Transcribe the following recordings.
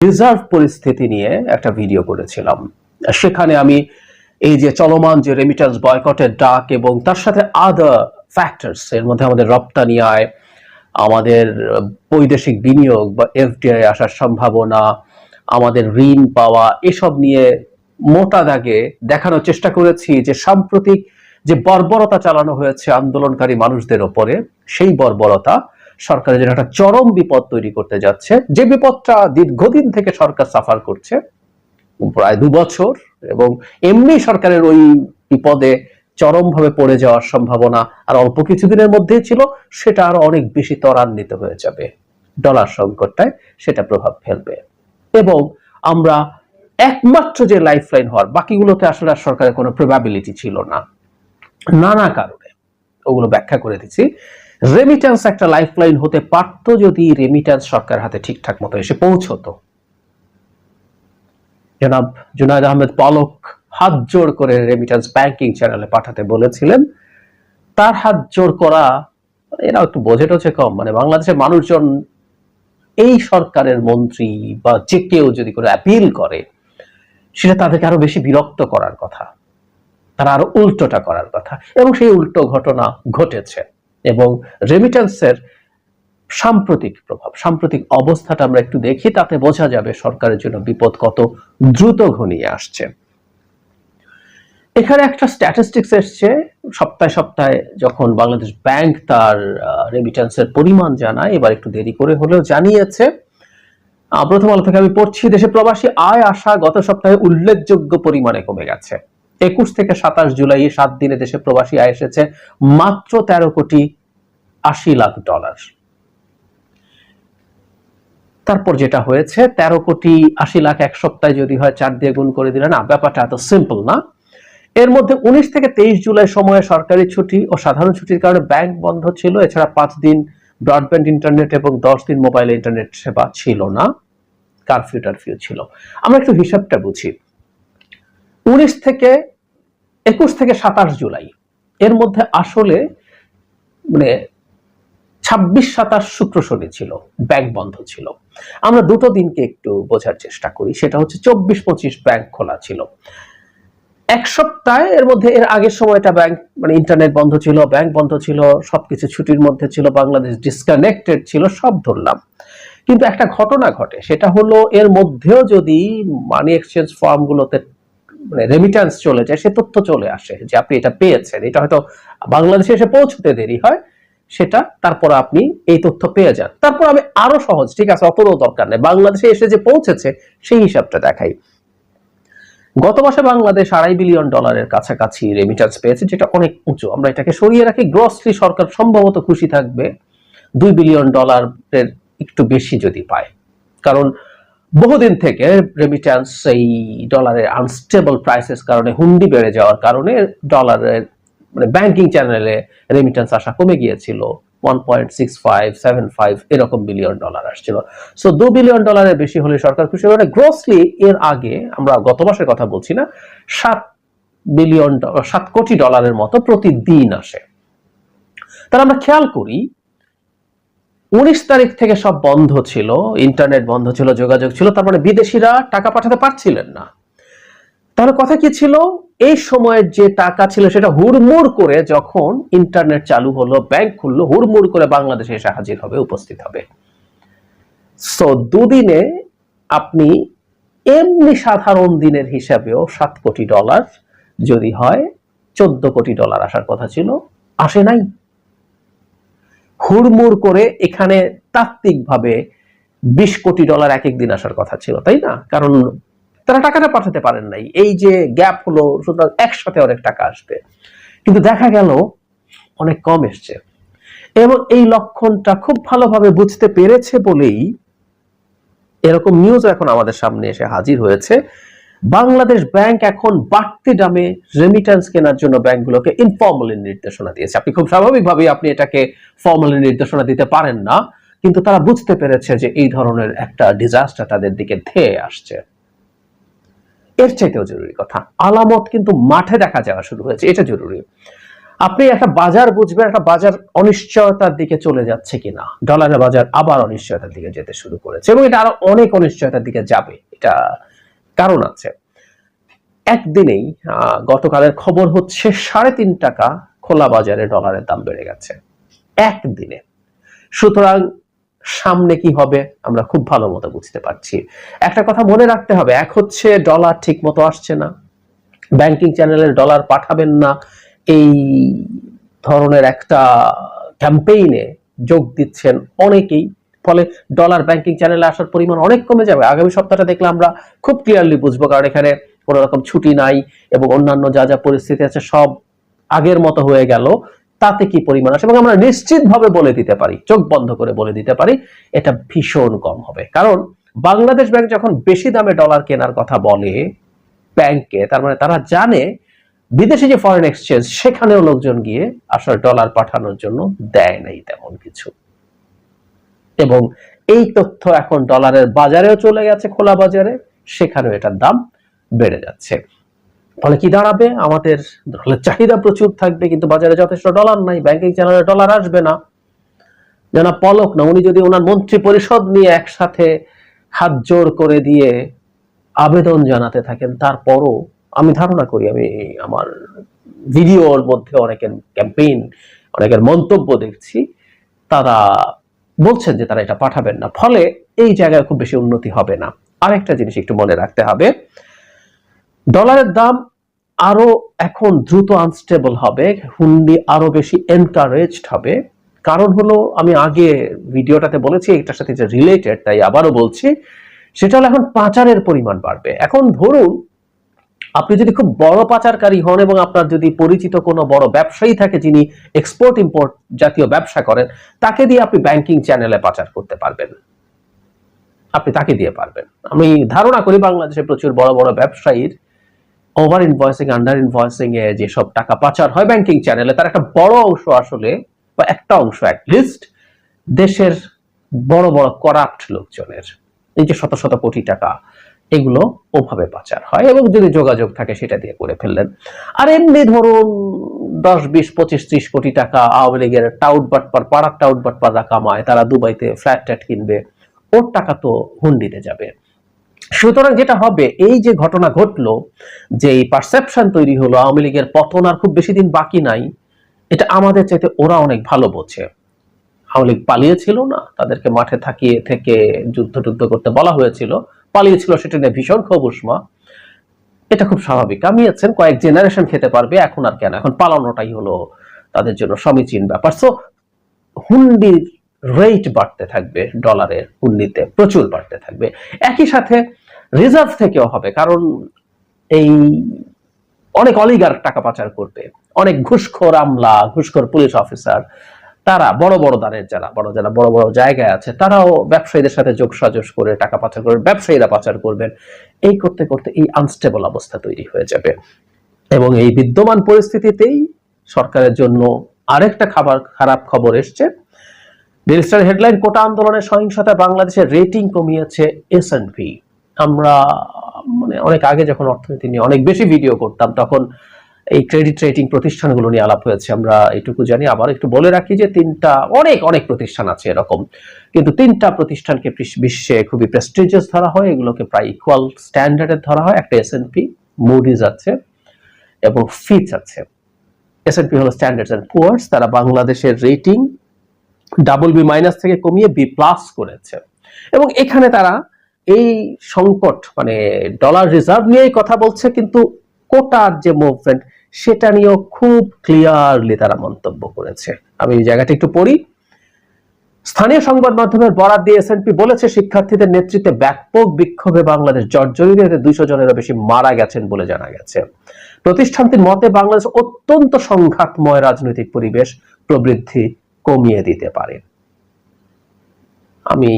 Reserve পরিস্থিতি নিয়ে একটা ভিডিও করেছিলাম। সেখানে আমি এই যে চলমান যে রেমিটেন্স বয়কটের ডাক এবং তার সাথে আদার ফ্যাক্টরস এর মধ্যে আমাদের রপ্তানি আয়, আমাদের বৈদেশিক বিনিয়োগ বা এফডিআই আসার সম্ভাবনা, আমাদের ঋণ পাওয়া, এসব নিয়ে মোটা দাগে দেখানোর চেষ্টা করেছি যে সাম্প্রতিক যে বর্বরতা চালানো হয়েছে আন্দোলনকারী মানুষদের ওপরে, সেই বর্বরতা সরকারের জন্য একটা চরম বিপদ তৈরি করতে যাচ্ছে। যে বিপদটা দীর্ঘদিন থেকে সরকার সাফার করছে, প্রায় দু বছর, এবং এমনি সরকারের ওই বিপদে চরমভাবে পড়ে যাওয়ার সম্ভাবনা আর অল্প কিছুদিনের মধ্যেই ছিল, সেটা আরও অনেক বেশি ত্বরান্বিত হয়ে যাবে। ডলার সংকটটায় সেটা প্রভাব ফেলবে। এবং আমরা একমাত্র যে লাইফলাইন হওয়ার, বাকিগুলোতে আসলে আর সরকারের কোনো প্রবাবিলিটি ছিল না। নানা কারণে, ওগুলো ব্যাখ্যা করে দিচ্ছি। রেমিটেন্স একটা লাইফলাইন হতে পারত যদি রেমিটেন্স সরকার হাতে ঠিকঠাক মতো এসে পৌঁছতো। জনাব জুনায়দ আহমেদ পলক হাত জোর করে রেমিটেন্স ব্যাংকিং চ্যানেলে পাঠাতে বলেছিলেন। তার হাত জোর করা এরা একটু বোঝে টোঝে কম মানে বাংলাদেশের মানুষজন এই সরকারের মন্ত্রী বা যে কেউ যদি করে অ্যাপিল করে, সেটা তাদেরকে আরও বেশি বিরক্ত করার কথা, তারা আরও উল্টোটা করার কথা। এবং সেই উল্টো ঘটনা ঘটেছে। এবং রেমিটেন্সের সাম্প্রতিক প্রভাব, সাম্প্রতিক অবস্থাটা আমরা একটু দেখি, তাতে বোঝা যাবে সরকারের জন্য বিপদ কত দ্রুত ঘনিয়ে আসছে। এখানে একটা স্ট্যাটিস্টিক্স এসছে, সপ্তাহে সপ্তাহে যখন বাংলাদেশ ব্যাংক তার রেমিটেন্সের পরিমাণ জানায়, এবার একটু দেরি করে হলেও জানিয়েছে। প্রথম আলো থেকে আমি পড়ছি, দেশে প্রবাসী আয় আসা গত সপ্তাহে উল্লেখযোগ্য পরিমাণে কমে গেছে। একুশ থেকে সাতাশ জুলাই সাত দিনে দেশে প্রবাসী আয় এসেছে মাত্র তেরো কোটি আশি লাখ ডলার। তারপর যেটা হয়েছে, তেরো কোটি আশি লাখ এক সপ্তাহে যদি হয় চার দিয়ে গুণ করে দিলে, না, ব্যাপারটা এত সিম্পল না। এর মধ্যে উনিশ থেকে তেইশ জুলাই সময়ে সরকারি ছুটি ও সাধারণ ছুটির কারণে ব্যাংক বন্ধ ছিল। এছাড়া পাঁচ দিন ব্রডব্যান্ড ইন্টারনেট এবং দশ দিন মোবাইল ইন্টারনেট সেবা ছিল না, কারফিউ টারফিউ ছিল। আমরা একটু হিসাবটা বুঝি। উনিশ থেকে একুশ থেকে সাতাশ জুলাই। এর মধ্যে আসলে মানে ছাব্বিশ, সাতাশ শুক্র শনি ছিল, ব্যাংক বন্ধ ছিল। আমরা দুটো দিনকে একটু বোঝার চেষ্টা করি, সেটা হচ্ছে চব্বিশ, পঁচিশ ব্যাংক খোলা ছিল। এক সপ্তাহে এর মধ্যে এর আগের সময়টা ব্যাংক মানে ইন্টারনেট বন্ধ ছিল, ব্যাংক বন্ধ ছিল, সবকিছু ছুটির মধ্যে ছিল, বাংলাদেশ ডিসকানেক্টেড ছিল, সব ধরলাম। কিন্তু একটা ঘটনা ঘটে, সেটা হলো এর মধ্যেও যদি মানি এক্সচেঞ্জ ফার্মগুলোতে মানে রেমিটেন্স চলে যায়, সে তথ্য চলে আসে যে আপনি এটা পেয়েছেন। এটা হয়তো বাংলাদেশে এসে পৌঁছতে দেরি হয়, সেটা তারপর আপনি এই তথ্য পেয়ে যান। তারপর আমি আরও সহজ, ঠিক আছে অতটাও দরকার নেই। বাংলাদেশে এসে যে পৌঁছেছে, সেই হিসাবটা দেখাই। গত মাসে বাংলাদেশ আড়াই বিলিয়ন ডলারের কাছাকাছি রেমিটেন্স পেয়েছে, যেটা অনেক উঁচু। আমরা এটাকে সরিয়ে রাখি গ্রসলি সরকার সম্ভবত খুশি থাকবে। দুই বিলিয়ন ডলারের একটু বেশি যদি পায়। কারণ বহুদিন থেকে রেমিট্যান্স এই ডলারের আনস্টেবল প্রাইসেস কারণে হুন্ডি বেড়ে যাওয়ার কারণে ডলারের মানে ব্যাংকিং চ্যানেলে রেমিট্যান্স আসা কমে গিয়েছিল। One point six five seven five এরকম বিলিয়ন ডলার আসছিল। সো দু বিলিয়ন ডলারের বেশি হলে সরকার খুশি হবে গ্রসলি এর আগে আমরা গত মাসের কথা বলছি না, সাত বিলিয়ন সাত কোটি ডলারের মতো প্রতিদিন আসে। তাহলে আমরা খেয়াল করি উনিশ তারিখ থেকে সব বন্ধ ছিল, ইন্টারনেট বন্ধ ছিল, যোগাযোগ ছিল, তার মানে বিদেশিরা টাকা পাঠাতে পারছিলেন না। তাহলে কথা কি ছিল? এই সময়ের যে টাকা ছিল সেটা হুড়মুড় করে যখন ইন্টারনেট চালু হলো, ব্যাংক খুললো, হুড়মুড় করে বাংলাদেশে এসে হাজির হবে, উপস্থিত হবে। সো দুদিনে আপনি এমনি সাধারণ দিনের হিসাবেও সাত কোটি ডলার, যদি হয়, চোদ্দ কোটি ডলার আসার কথা ছিল, আসে নাই। হুড়মুড় করে এখানে তাত্ত্বিকভাবে বিশ কোটি ডলার এক এক দিন আসার কথা ছিল, তাই না? কারণ তারা টাকাটা পাঠাতে পারেন নাই। এই যে গ্যাপ হলো, সুতরাং একসাথে অনেক টাকা আসবে। কিন্তু দেখা গেল, অনেক কম এসছে। এবং এই লক্ষণটা খুব ভালোভাবে বুঝতে পেরেছে বলেই এরকম নিউজ এখন আমাদের সামনে এসে হাজির হয়েছে। বাংলাদেশ ব্যাংক এখন বাড়তি দামে রেমিটেন্স কেনার জন্য ব্যাংকগুলোকে ইনফর্মালি নির্দেশনা দিয়েছে। আপনি খুব স্বাভাবিকভাবে আপনি এটাকে ফর্মালি নির্দেশনা দিতে পারেন না, কিন্তু তারা বুঝতে পেরেছে যে এই ধরনের একটা ডিজাস্টার তাদের দিকে ধেয়ে আসছে। এর চাইতেও জরুরি কথা, আলামত কিন্তু মাঠে দেখা যাওয়া শুরু হয়েছে, এটা জরুরি। আপনি একটা বাজার বুঝবেন, একটা বাজার অনিশ্চয়তার দিকে চলে যাচ্ছে কিনা ডলারের বাজার আবার অনিশ্চয়তার দিকে যেতে শুরু করেছে, এবং এটা আরও অনেক অনিশ্চয়তার দিকে যাবে, এটা কারণ আছে। একদিনেই গতকালের খবর হচ্ছে সাড়ে তিন টাকা খোলা বাজারে ডলারের দাম বেড়ে গেছে। একদিনে। সুতরাং সামনে কি হবে আমরা খুব ভালো মতো বুঝতে পারছি। একটা কথা মনে রাখতে হবে, এক হচ্ছে ডলার ঠিক মতো আসছে না। ব্যাংকিং চ্যানেলের ডলার পাঠাবেন না। এই ধরনের একটা ক্যাম্পেইনে যোগ দিচ্ছেন অনেকেই। ফলে ডলার ব্যাংকিং চ্যানেলে আসার পরিমাণ অনেক কমে যাবে। আগামী সপ্তাহটা দেখলে আমরা খুব ক্লিয়ারলি বুঝব, কারণ এখানে কোনো রকম ছুটি নাই এবং অন্যান্য যা যা পরিস্থিতি আছে সব আগের মতো হয়ে গেল। তাতে কি পরিমাণ আসে? এবং আমরা নিশ্চিতভাবে বলে দিতে পারি, চোখ বন্ধ করে বলে দিতে পারি, এটা ভীষণ কম হবে। কারণ বাংলাদেশ ব্যাংক যখন বেশি দামে ডলার কেনার কথা বলে ব্যাংকে, তার মানে তারা জানে বিদেশে যে ফরেন এক্সচেঞ্জ সেখানেও লোকজন গিয়ে আসলে ডলার পাঠানোর জন্য দেয় নাই তেমন কিছু। এবং এই তথ্য এখন ডলারের বাজারেও চলে গেছে, খোলা বাজারে। সেখানেও এটার দাম বেড়ে যাচ্ছে। ফলে কি দাঁড়াবে? আমাদের চাহিদা প্রচুর থাকবে, কিন্তু বাজারে যথেষ্ট ডলার নাই, ব্যাংকিং চ্যানেলে ডলার আসবে না। জানা পলক না, উনি যদি ওনার মন্ত্রী পরিষদ নিয়ে একসাথে হাত জোড় করে দিয়ে আবেদন জানাতে থাকেন, তারপরও আমি ধারণা করি, আমি আমার ভিডিওর মধ্যে অনেকের ক্যাম্পেইন, অনেকের মন্তব্য দেখছি, তারা বলছেন যে তারা এটা পাঠাবেন না। ফলে এই জায়গায় খুব বেশি উন্নতি হবে না। আরেকটা জিনিস একটু মনে রাখতে হবে, ডলারের দাম আরও এখন দ্রুত আনস্টেবল হবে, হুন্ডি আরও বেশি এনকারেজড হবে। কারণ হলো, আমি আগে ভিডিওটাতে বলেছি, এটার সাথে যে রিলেটেড তাই আবারও বলছি, সেটা হলো এখন পাচারের পরিমাণ বাড়বে। এখন ধরুন আপনি যদি খুব বড় পাচারকারী হন এবং আপনার যদি পরিচিত কোনো বড় ব্যবসায়ী থাকে যিনি এক্সপোর্ট ইম্পোর্ট জাতীয় ব্যবসা করেন, তাকে দিয়ে আপনি ব্যাংকিং চ্যানেলে পাচার করতে পারবেন। আপনি তাকে দিয়ে পারবেন। আমি ধারণা করি বাংলাদেশে প্রচুর বড় বড় ব্যবসায়ীর ওভার ইনভয়েসিং আন্ডার ইনভয়েসিং এ যেসব টাকা পাচার হয় ব্যাংকিং চ্যানেলে তার একটা বড় অংশ আসলে বা একটা অংশ লিস্ট দেশের বড় বড় করাপ্ট লোকজনের। এই যে শত শত কোটি টাকা। এগুলো ওভাবে পাচার হয় এবং যদি যোগাযোগ থাকে সেটা দিয়ে করে ফেললেন। আর এমনি ধরুন দশ, বিশ, পঁচিশ, ত্রিশ কোটি টাকা আওয়ামী লীগের টাউট বাটপার, পাড়ার টাউট বাটপাররা কামায়, তারা দুবাইতে ফ্ল্যাট ট্যাট কিনবে, ওর টাকা তো হুন্ডিতে যাবে। সুতরাং যেটা হবে, এই যে ঘটনা ঘটলো, যে এই পারসেপশন তৈরি হলো আওয়ামী লীগের পতন আর খুব বেশি দিন বাকি নাই, এটা আমাদের চাইতে ওরা অনেক ভালো বোঝে। আওয়ামী লীগ পালিয়েছিল না, তাদেরকে মাঠে থাকিয়ে থেকে যুদ্ধ টুদ্ধ করতে বলা হয়েছিল। পালিয়েছিল সেটা নিয়ে ভীষণ ক্ষোভ, উষ্মা। এটা খুব স্বাভাবিক। কামিয়েছেন কয়েক জেনারেশন খেতে পারবে, এখন আর কেন? এখন পালানোটাই হলো তাদের জন্য সমীচীন ব্যাপার। সো হুন্ডির রেট বাড়তে থাকবে ডলারের হুন্ডিতে প্রচুর বাড়তে থাকবে। একই সাথে রিজার্ভ থেকেও হবে, কারণ এই অনেক অলিগার টাকা পাচার করবে, অনেক ঘুষখোর আমলা, ঘুষখোর পুলিশ অফিসার তারা বড় বড় দানের যারা বড় যারা বড় বড় জায়গায় আছে, তারাও ব্যবসায়ীদের সাথে যোগ সাজস করে টাকা পাচার করবে, ব্যবসায়ীরা পাচার করবেন। এই করতে করতে এই আনস্টেবল অবস্থা তৈরি হয়ে যাবে। এবং এই বিদ্যমান পরিস্থিতিতেই সরকারের জন্য আরেকটা খাবার, খারাপ খবর এসছে। ডেলিস্টার হেডলাইন কোটা আন্দোলনের সহিংসতা বাংলাদেশের রেটিং কমিয়েছে এস আমরা মানে অনেক আগে যখন অর্থনীতি নিয়ে অনেক বেশি ভিডিও করতাম, তখন এই ক্রেডিট রেটিং প্রতিষ্ঠানগুলো নিয়ে আলাপ হয়েছে, আমরা এটুকু জানি। আবার একটু বলে রাখি যে তিনটা, অনেক অনেক প্রতিষ্ঠান আছে এরকম। কিন্তু তিনটা প্রতিষ্ঠানকে বিশ্বে খুবই প্রেস্টিজিয়াস ধরা হয়, এগুলোকে প্রায় ইকুয়াল স্ট্যান্ডার্ডের ধরা হয়। একটা এস এন পি মুডিজ আছে এবং ফিচ আছে। এস এন পি হলো স্ট্যান্ডার্ডস অ্যান্ড পুয়ার্স তারা বাংলাদেশের রেটিং ডাবল বি মাইনাস থেকে কমিয়ে বি প্লাস করেছে। এবং এখানে তারা এই সংকট মানে ডলার রিজার্ভ নিয়েই কথা বলছে, কিন্তু কোটার যে মুভমেন্ট সেটা নিয়েও খুব ক্লিয়ারলি তারা মন্তব্য করেছে। আমি এই জায়গাটা একটু পড়ি। স্থানীয় সংবাদ মাধ্যমের বরাদ দিয়ে এসএনপি বলেছে, শিক্ষার্থীদের নেতৃত্বে ব্যাপক বিক্ষোভে বাংলাদেশ জর্জরিত এতে দুইশো জনেরও বেশি মারা গেছেন বলে জানা গেছে। প্রতিষ্ঠানটির মতে, বাংলাদেশ অত্যন্ত সংঘাতময় রাজনৈতিক পরিবেশ প্রবৃদ্ধি কমিয়ে দিতে পারে। আমি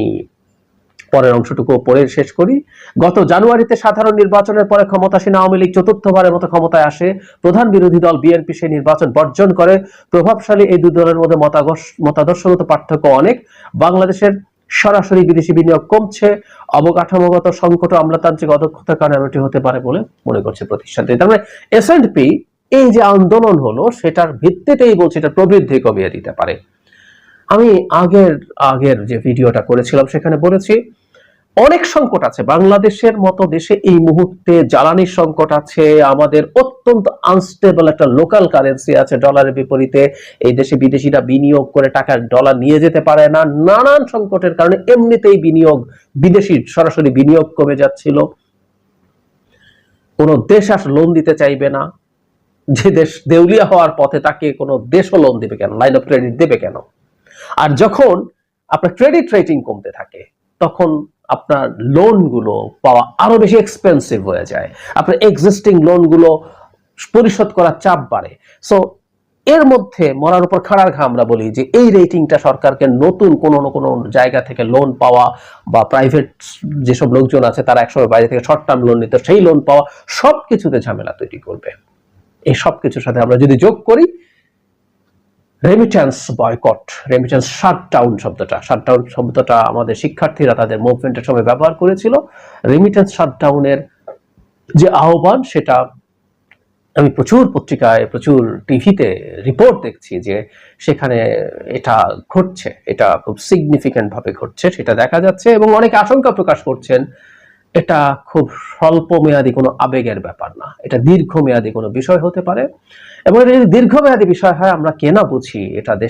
পরের অংশটুকু পড়ে শেষ করি। গত জানুয়ারিতে সাধারণ নির্বাচনের পরে ক্ষমতাসীন আওয়ামী লীগ চতুর্থবারের মতো ক্ষমতায় আসে। প্রধান বিরোধী দল বিএনপি সেই নির্বাচন বর্জন করে। প্রভাবশালী এই দুই দলের মধ্যে মতাদর্শ- মতাদর্শগত পার্থক্য অনেক। বাংলাদেশের সরাসরি বিদেশি বিনিয়োগ কমছে। অবকাঠামোগত সংকট আমলাতান্ত্রিক অদক্ষতার কারণে এমনটি হতে পারে বলে মনে করছে প্রতিষ্ঠানটি। তার মানে এস এই যে আন্দোলন হলো, সেটার ভিত্তিতেই বলছে এটা প্রবৃদ্ধি কমিয়ে দিতে পারে। আমি আগের আগের যে ভিডিওটা করেছিলাম, সেখানে বলেছি অনেক সংকট আছে। বাংলাদেশের মতো দেশে এই মুহূর্তে জ্বালানির সংকট আছে, আমাদের অত্যন্ত আনস্টেবল একটা লোকাল কারেন্সি আছে ডলারের বিপরীতে। এই দেশে বিদেশিরা বিনিয়োগ করে টাকা ডলার নিয়ে যেতে পারে না। নানান সংকটের কারণে এমনিতেই বিনিয়োগ, বিদেশি সরাসরি বিনিয়োগ কমে যাচ্ছিল। কোনো দেশ আর লোন দিতে চাইবে না। যে দেশ দেউলিয়া হওয়ার পথে তাকে কোনো দেশও লোন দেবে কেন? লাইন অফ ক্রেডিট দেবে কেন? আর যখন আপনার ক্রেডিট রেটিং কমতে থাকে, তখন আপনার লোনগুলো পাওয়া আরও বেশি এক্সপেন্সিভ হয়ে যায়। আপনার এক্সিস্টিং লোনগুলো পরিশোধ করার চাপ বাড়ে। সো এর মধ্যে মরার উপর খাড়ার ঘা আমরা বলি যে, এই রেটিংটা সরকারকে নতুন কোনো না কোনো জায়গা থেকে লোন পাওয়া বা প্রাইভেট যেসব লোকজন আছে, তারা একসময় বাইরে থেকে শর্ট টার্ম লোন নিত, সেই লোন পাওয়া সব কিছুতে ঝামেলা তৈরি করবে। এই সব কিছুর সাথে আমরা যদি যোগ করি রেমিটেন্স বয়কট রেমিটেন্স শাটডাউন শব্দটা শাটডাউন শব্দটা আমাদের শিক্ষার্থীরা তাদের মুভমেন্টের সময় ব্যবহার করেছিল। রেমিটেন্স শাটডাউনের যে আহ্বান, সেটা আমি প্রচুর পত্রিকায়, প্রচুর টিভিতে রিপোর্ট দেখছি যে সেখানে এটা ঘটছে, এটা খুব সিগনিফিক্যান্ট ভাবে ঘটছে, সেটা দেখা যাচ্ছে এবং অনেকে আশঙ্কা প্রকাশ করছেন, এটা খুব স্বল্প মেয়াদী কোনো আবেগের ব্যাপার না, এটা দীর্ঘমেয়াদী কোনো বিষয় হতে পারে। এবং এটা যদি দীর্ঘমেয়াদী বিষয় হয় আমরা কেনা বুঝি এটা দেশ?